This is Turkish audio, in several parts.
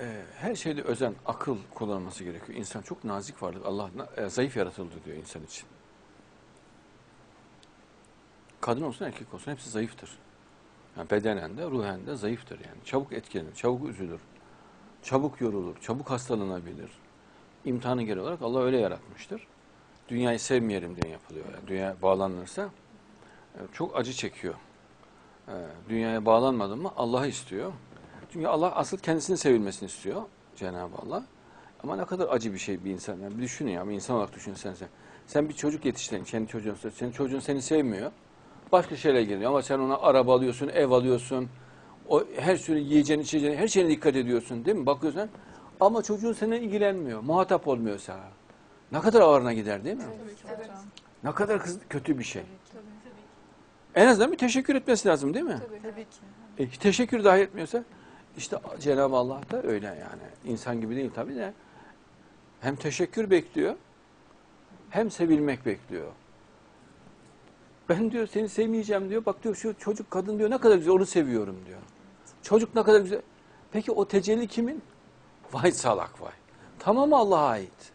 e, her şeyde özen, akıl kullanılması gerekiyor. İnsan çok nazik varlık. Allah e, zayıf yaratıldı diyor insan için. Kadın olsun erkek olsun hepsi zayıftır. Yani bedenen de ruhen de zayıftır yani. Çabuk etkilenir, çabuk üzülür, çabuk yorulur, çabuk hastalanabilir. İmtihanı geri olarak Allah öyle yaratmıştır. Dünyayı sevmeyelim diye yapılıyor. Yani dünya bağlanırsa e, çok acı çekiyor. E, Dünyaya bağlanmadı mı Allah'ı istiyor. Çünkü Allah asıl kendisinin sevilmesini istiyor Cenab-ı Allah. Ama ne kadar acı bir şey bir insan. Yani bir düşünün ya bir insan olarak düşünsen sen. Sen bir çocuk yetiştirdin, kendi çocuğun. Senin çocuğun seni sevmiyor. Başka şeyler geliyor ama sen ona araba alıyorsun, ev alıyorsun. O her sürü yiyeceğin, içeceğin, her şeyine dikkat ediyorsun değil mi? Bakıyorsun ama çocuğun seninle ilgilenmiyor, muhatap olmuyor sana. Ne kadar ağırına gider değil mi? Evet. Ne kadar kız- kötü bir şey. En azından bir teşekkür etmesi lazım değil mi? Tabii ki. E, teşekkür dahi etmiyorsa işte Cenab-ı Allah da öyle yani. İnsan gibi değil tabii de. Hem teşekkür bekliyor hem sevilmek bekliyor. Ben diyor seni sevmeyeceğim diyor. Bak diyor şu çocuk kadın diyor ne kadar güzel onu seviyorum diyor. Çocuk ne kadar güzel. Peki o tecelli kimin? Vay salak vay. Tamamı Allah'a ait.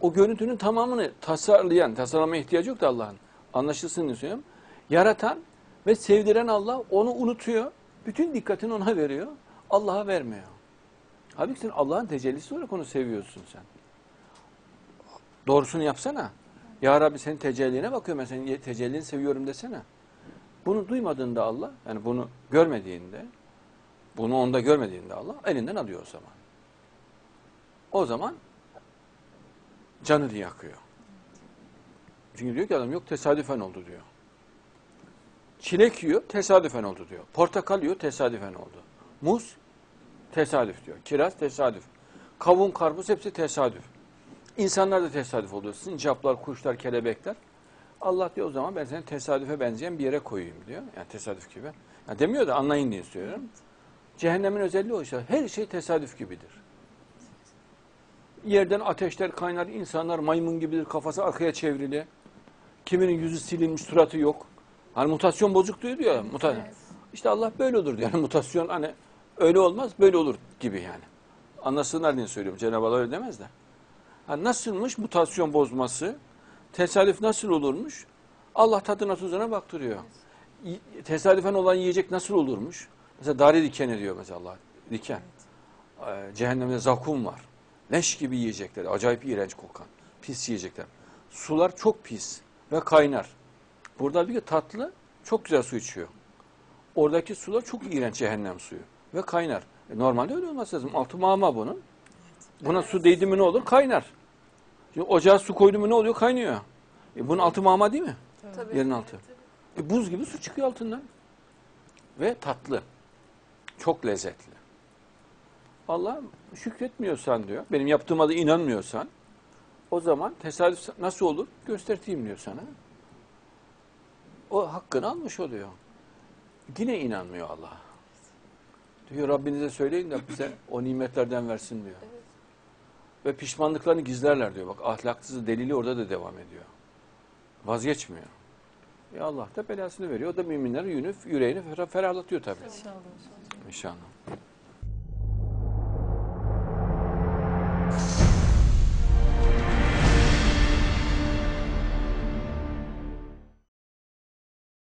O görüntünün tamamını tasarlayan, tasarlama ihtiyacı yok da Allah'ın. Anlaşılsın diye. Yaratan ve sevdiren Allah onu unutuyor. Bütün dikkatini ona veriyor. Allah'a vermiyor. Halbuki sen Allah'ın tecellisi olarak onu seviyorsun sen. Doğrusunu yapsana. Ya Rabbi senin tecelline bakıyorum ben senin tecellini seviyorum desene. Bunu duymadığında Allah, yani bunu görmediğinde, bunu onda görmediğinde Allah elinden alıyor o zaman. O zaman canını yakıyor. Çünkü diyor ki adam yok tesadüfen oldu diyor. Çilek yiyor tesadüfen oldu diyor. Portakal yiyor tesadüfen oldu. Muz tesadüf diyor. Kiraz tesadüf. Kavun, karpuz hepsi tesadüf. İnsanlar da tesadüf oluyor. Sincaplar, kuşlar, kelebekler. Allah diyor o zaman ben seni tesadüfe benzeyen bir yere koyayım diyor. Yani tesadüf gibi. Yani demiyor da anlayın diye söylüyorum. Cehennemin özelliği o işte. Her şey tesadüf gibidir. Yerden ateşler kaynar, insanlar maymun gibidir, kafası arkaya çevrili. Kiminin yüzü silinmiş, suratı yok. Hani mutasyon bozuk diyor ya. Muta İşte Allah böyle olur diyor. Yani mutasyon hani öyle olmaz, böyle olur gibi yani. Anlasınlar diye söylüyorum. Cenab-ı Allah öyle demez de. Ha, nasılmış mutasyon bozması? Tesadüf nasıl olurmuş? Allah tadına tuzuna baktırıyor. Y- Tesadüfen olan yiyecek nasıl olurmuş? Mesela dari dikeni diyor mesela Allah. Diken. Ee, cehennemde zakum var. Leş gibi yiyecekler. Acayip iğrenç kokan. Pis yiyecekler. Sular çok pis ve kaynar. Burada bir tatlı çok güzel su içiyor. Oradaki sular çok iğrenç cehennem suyu ve kaynar. E, normalde öyle olması lazım. Altı mama bunun. Buna su değdi mi ne olur? Kaynar. Şimdi ocağa su koydu mu ne oluyor? Kaynıyor. E, bunun altı mama değil mi? Tabii. Yerin altı. E, buz gibi su çıkıyor altından. Ve tatlı. Çok lezzetli. Allah şükretmiyorsan diyor. Benim yaptığıma da inanmıyorsan o zaman tesadüf nasıl olur? Göstereyim diyor sana. O hakkını almış oluyor. Yine inanmıyor Allah. Diyor Rabbinize söyleyin de bize o nimetlerden versin diyor. Ve pişmanlıklarını gizlerler diyor. Bak ahlaksız delili orada da devam ediyor. Vazgeçmiyor. E Allah da belasını veriyor. O da müminlerin yüreğini, yüreğini ferah- ferahlatıyor tabii. İnşallah. İnşallah.